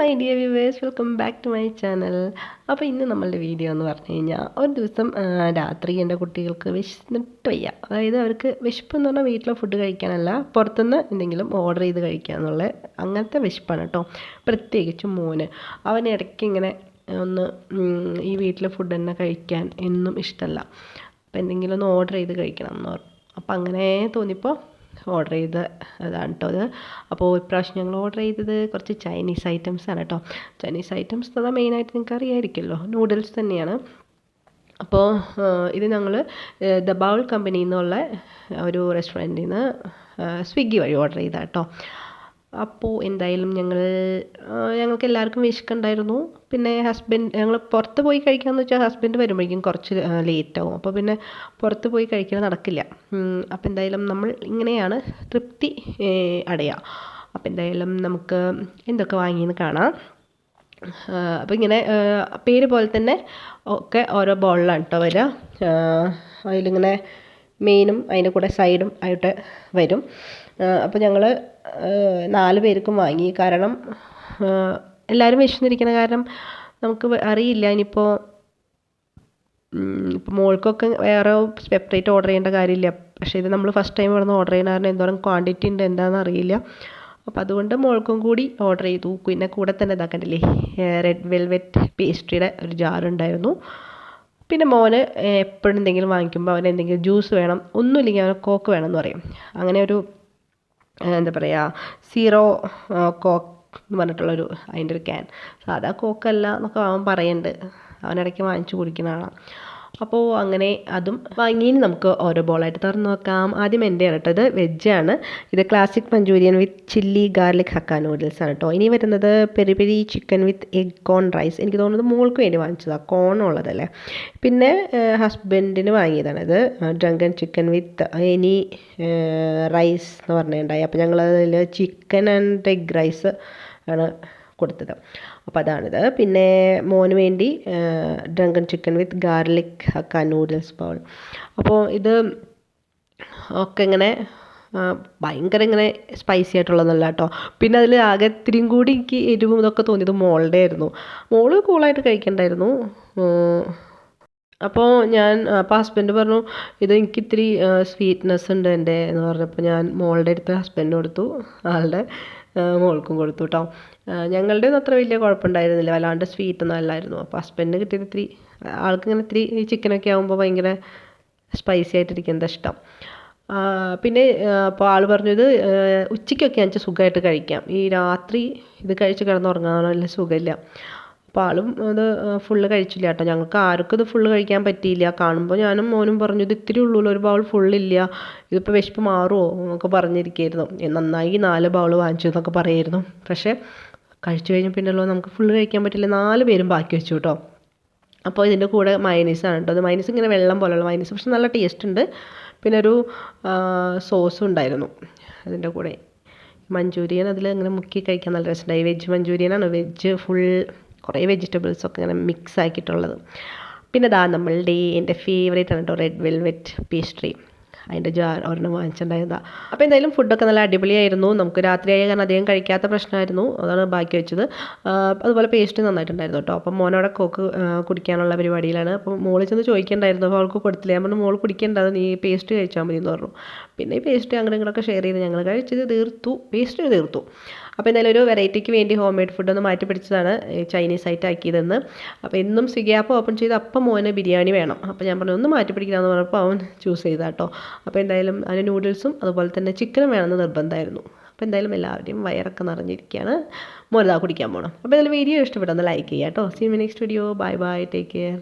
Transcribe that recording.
My dear viewers welcome back to my channel അപ്പോൾ ഇന്ന് നമ്മളുടെ വീഡിയോ എന്ന് പറഞ്ഞു കഴിഞ്ഞാൽ ഒരു ദിവസം രാത്രി എന്റെ കുട്ടികൾക്ക് വിശന്നിട്ട് വയ്യ. അതായത് അവർക്ക് വിശപ്പ് എന്ന് പറഞ്ഞാൽ വീട്ടിലെ ഫുഡ് കഴിക്കാനല്ല പുറത്തുനിന്ന് എന്തെങ്കിലും ഓർഡർ ചെയ്ത് കഴിക്കുക എന്നുള്ള അങ്ങനത്തെ വിശപ്പാണ് കേട്ടോ. പ്രത്യേകിച്ച് മോന്. അവൻ ഇടയ്ക്ക് ഇങ്ങനെ ഒന്ന് ഈ വീട്ടിലെ ഫുഡ് തന്നെ കഴിക്കാൻ എന്നും ഇഷ്ടമല്ല അപ്പോൾ എന്തെങ്കിലും ഒന്ന് ഓർഡർ ചെയ്ത് കഴിക്കണം എന്ന് പറഞ്ഞു. അപ്പോൾ അങ്ങനെ തോന്നിയപ്പോൾ ഓർഡർ ചെയ്ത അതാണ് കേട്ടോ അത് അപ്പോൾ ഇപ്രാവശ്യം ഞങ്ങൾ ഓർഡർ ചെയ്തത് കുറച്ച് ചൈനീസ് ഐറ്റംസ് ആണ് കേട്ടോ ചൈനീസ് ഐറ്റംസ് എന്ന് പറഞ്ഞാൽ മെയിനായിട്ട് നിങ്ങൾക്ക് അറിയാമായിരിക്കുമല്ലോ നൂഡിൽസ് തന്നെയാണ്. അപ്പോൾ ഇത് ഞങ്ങൾ ബൗൾ കമ്പനി എന്നുള്ള ഒരു റെസ്റ്റോറന്റിൽ നിന്ന് സ്വിഗ്ഗി വഴി ഓർഡർ ചെയ്ത കേട്ടോ അപ്പോൾ എന്തായാലും ഞങ്ങൾ ഞങ്ങൾക്ക് എല്ലാവർക്കും വിശക്കുണ്ടായിരുന്നു. പിന്നെ ഹസ്ബൻഡ് ഞങ്ങൾ പുറത്ത് പോയി കഴിക്കാമെന്ന് വെച്ചാൽ ഹസ്ബൻഡ് വരുമ്പോഴേക്കും കുറച്ച് ലേറ്റ് ആവും. അപ്പോൾ പിന്നെ പുറത്ത് പോയി കഴിക്കൽ നടക്കില്ല. അപ്പോൾ എന്തായാലും നമ്മൾ ഇങ്ങനെയാണ് തൃപ്തി അടയുക അപ്പോൾ എന്തായാലും നമുക്ക് എന്തൊക്കെ വാങ്ങിയെന്ന് കാണാം. അപ്പോൾ ഇങ്ങനെ പേര് പോലെ തന്നെ ഒക്കെ ഓരോ ബോളിലാണ് കേട്ടോ വരിക അതിലിങ്ങനെ മെയിനും അതിന്റെ കൂടെ സൈഡും ആയിട്ട് വരും. അപ്പോൾ ഞങ്ങൾ നാല് പേർക്കും വാങ്ങി. കാരണം എല്ലാവരും വിശന്നിരിക്കുന്ന കാരണം നമുക്ക് അറിയില്ല. ഇനിയിപ്പോൾ ഇപ്പോൾ മോൾക്കൊക്കെ വേറെ സെപ്പറേറ്റ് ഓർഡർ ചെയ്യേണ്ട കാര്യമില്ല. പക്ഷേ ഇത് നമ്മൾ ഫസ്റ്റ് ടൈം ഇവിടെ നിന്ന് ഓർഡർ ചെയ്യുന്ന കാരണം എന്തോരം ക്വാണ്ടിറ്റി ഉണ്ട് എന്താണെന്ന് അറിയില്ല. അപ്പോൾ അതുകൊണ്ട് മോൾക്കും കൂടി ഓർഡർ ചെയ്തു. പിന്നെ കൂടെ തന്നെ ഇതാക്കണ്ടില്ലേ? റെഡ് വെൽവെറ്റ് പേസ്ട്രിയുടെ ഒരു ജാർ ഉണ്ടായിരുന്നു. പിന്നെ മോന് എപ്പോഴും എന്തെങ്കിലും വാങ്ങിക്കുമ്പോൾ അവന് എന്തെങ്കിലും ജ്യൂസ് വേണം ഒന്നുമില്ലെങ്കിൽ അവന് കോക്ക് വേണം എന്ന് പറയും. അങ്ങനെ ഒരു എന്താ പറയുക സീറോ കോക്ക് എന്ന് പറഞ്ഞിട്ടുള്ളൊരു അതിന്റെ ഒരു ക്യാൻ സാധാ കോക്കല്ല എന്നൊക്കെ അവൻ പറയുന്നുണ്ട് അവനിടയ്ക്ക് വാങ്ങിച്ചു കുടിക്കുന്നതാണ് അപ്പോൾ അങ്ങനെ അതും വാങ്ങി നമുക്ക് ഓരോ ബോളായിട്ട് തുറന്ന് നോക്കാം. ആദ്യം എന്റെ ആണ്. വെജാണ് ഇത് classic manchurian with chilli garlic hakka noodles ആണ് കേട്ടോ ഇനി വരുന്നത് peri peri chicken with egg corn rice എനിക്ക് തോന്നുന്നത് മോൾക്ക് വേണ്ടി വാങ്ങിച്ചതാണ് കോൺ ഉള്ളതല്ലേ. പിന്നെ ഹസ്ബൻഡിന് വാങ്ങിയതാണ് ഇത്. Drunken chicken with any rice എന്ന് പറഞ്ഞിട്ടുണ്ടായി. അപ്പോൾ ഞങ്ങളതിൽ ചിക്കൻ ആൻഡ് എഗ് റൈസ് ആണ് കൊടുത്തത്. അപ്പോൾ അതാണിത്. പിന്നെ മോന് വേണ്ടി drunken chicken with garlic hakka noodles bowl അപ്പോൾ ഇത് ഒക്കെ ഇങ്ങനെ ഭയങ്കര ഇങ്ങനെ സ്പൈസി ആയിട്ടുള്ളതല്ല കേട്ടോ. പിന്നെ അതിൽ ആകെ ഇത്തിരിയും കൂടി എനിക്ക് എരിവും ഇതൊക്കെ തോന്നിയത് മോളുടെ ആയിരുന്നു. മോൾ കൂളായിട്ട് കഴിക്കണ്ടായിരുന്നു. അപ്പോൾ ഞാൻ അപ്പോൾ ഹസ്ബൻഡ് പറഞ്ഞു ഇത് എനിക്ക് ഇത്തിരി സ്വീറ്റ്നെസ് ഉണ്ട് എന്റെ എന്ന് പറഞ്ഞപ്പോൾ ഞാൻ മോളുടെ അടുത്ത് ഹസ്ബൻഡ് കൊടുത്തു. ആളുടെ മോൾക്കും കൊടുത്തു കേട്ടോ ഞങ്ങളുടെ ഒന്നും അത്ര വലിയ കുഴപ്പമുണ്ടായിരുന്നില്ല. വല്ലാണ്ട് സ്വീറ്റ് ഒന്നും അല്ലായിരുന്നു. അപ്പോൾ ഹസ്ബൻഡിന് കിട്ടിയത് ഇത്തിരി ആൾക്ക് ഇങ്ങനെ ഇത്തിരി ഈ ചിക്കനൊക്കെ ആകുമ്പോൾ ഭയങ്കര സ്പൈസി ആയിട്ടിരിക്കുന്നത് ഇഷ്ടം? പിന്നെ അപ്പോൾ ആൾ പറഞ്ഞത് ഉച്ചയ്ക്കൊക്കെ അഞ്ച് സുഖമായിട്ട് കഴിക്കാം. ഈ രാത്രി ഇത് കഴിച്ച് കിടന്നുറങ്ങാൻ വലിയ സുഖമില്ല. അപ്പോൾ ആളും അത് ഫുള്ള് കഴിച്ചില്ല കേട്ടോ. ഞങ്ങൾക്ക് ആർക്കും ഇത് ഫുള്ള് കഴിക്കാൻ പറ്റിയില്ല. കാണുമ്പോൾ ഞാനും മോനും പറഞ്ഞു ഇത് ഇത്തിരി ഉള്ളൂ ഒരു ബൗൾ ഫുള്ളില്ല ഇതിപ്പോൾ വിശപ്പ് മാറുമോ എന്നൊക്കെ പറഞ്ഞിരിക്കുകയായിരുന്നു "ഏ, നന്നായി നാല് ബൗൾ വാങ്ങിച്ചു എന്നൊക്കെ പറയായിരുന്നു. പക്ഷേ കഴിച്ചു കഴിഞ്ഞ പിന്നല്ലോ നമുക്ക് ഫുള്ള് കഴിക്കാൻ പറ്റില്ല. നാല് പേരും ബാക്കി വെച്ചു കേട്ടോ. അപ്പോൾ ഇതിന്റെ കൂടെ മൈനീസാണ് കേട്ടോ. അത് മൈനീസ് ഇങ്ങനെ വെള്ളം പോലെയുള്ള മൈനീസ് പക്ഷെ നല്ല ടേസ്റ്റ് ഉണ്ട്. പിന്നെ ഒരു സോസും ഉണ്ടായിരുന്നു അതിന്റെ കൂടെ. മഞ്ചൂരിയൻ അതിൽ അങ്ങനെ മുക്കി കഴിക്കാൻ നല്ല രസമുണ്ടായി വെജ് മഞ്ചൂരിയനാണ് വെജ് ഫുൾ കുറേ വെജിറ്റബിൾസൊക്കെ ഇങ്ങനെ മിക്സ് ആക്കിയിട്ടുള്ളത്. പിന്നെ ദാ നമ്മളുടെ എന്റെ ഫേവറേറ്റ് ആണ് കേട്ടോ റെഡ് വെൽവെറ്റ് പേസ്ട്രി അതിന്റെ ജാർ ഒരെണ്ണം വാങ്ങിച്ചിട്ടുണ്ടായതാ അപ്പോൾ എന്തായാലും ഫുഡൊക്കെ നല്ല അടിപൊളിയായിരുന്നു. നമുക്ക് രാത്രിയായ കാരണം അധികം കഴിക്കാത്ത പ്രശ്നമായിരുന്നു. അതാണ് ബാക്കി വെച്ചത്. അതുപോലെ പേസ്റ്റ് നന്നായിട്ടുണ്ടായിരുന്നു കേട്ടോ അപ്പം മോനോടെ കോക്ക് കുടിക്കാനുള്ള പരിപാടിയിലാണ്. അപ്പോൾ മോളിൽ ചെന്ന് ചോദിക്കണ്ടായിരുന്നു. അപ്പോൾ അവൾക്ക് കൊടുത്തില്ല. ഞാൻ പറഞ്ഞു മോൾ കുടിക്കേണ്ടത് നീ പേസ്റ്റ് കഴിച്ചാൽ മതി എന്ന് പറഞ്ഞു. പിന്നെ ഈ പേസ്റ്റ് അങ്ങനെ ഇങ്ങനെയൊക്കെ ഷെയർ ചെയ്ത് ഞങ്ങൾ കഴിച്ചത് തീർത്തു. പേസ്റ്റ് തീർത്തു. അപ്പോൾ എന്തായാലും ഒരു വെറൈറ്റിക്ക് വേണ്ടി ഹോം മെയ്ഡ് ഫുഡ് ഒന്ന് മാറ്റി പിടിച്ചതാണ് ചൈനീസ് ആയിട്ട് ആക്കിയതെന്ന്. അപ്പോൾ എന്നും സ്വിഗ്ഗി ആപ്പ് ഓപ്പൺ ചെയ്ത് അപ്പം മോന് ബിരിയാണി വേണം. അപ്പോൾ ഞാൻ പറഞ്ഞു ഒന്ന് മാറ്റി പിടിക്കണമെന്ന് പറഞ്ഞപ്പോൾ അവൻ ചൂസ് ചെയ്താൽ കേട്ടോ അപ്പോൾ എന്തായാലും അതിന് നൂഡിൽസും അതുപോലെ തന്നെ ചിക്കനും വേണമെന്ന് നിർബന്ധമായിരുന്നു. അപ്പോൾ എന്തായാലും എല്ലാവരുടെയും വയറൊക്കെ നിറഞ്ഞിരിക്കുകയാണ്. മോനതാ കുടിക്കാൻ പോകണം അപ്പോൾ എന്തായാലും വീഡിയോ ഇഷ്ടപ്പെട്ടെന്ന് ലൈക്ക് ചെയ്യാം കേട്ടോ see me next video bye bye take care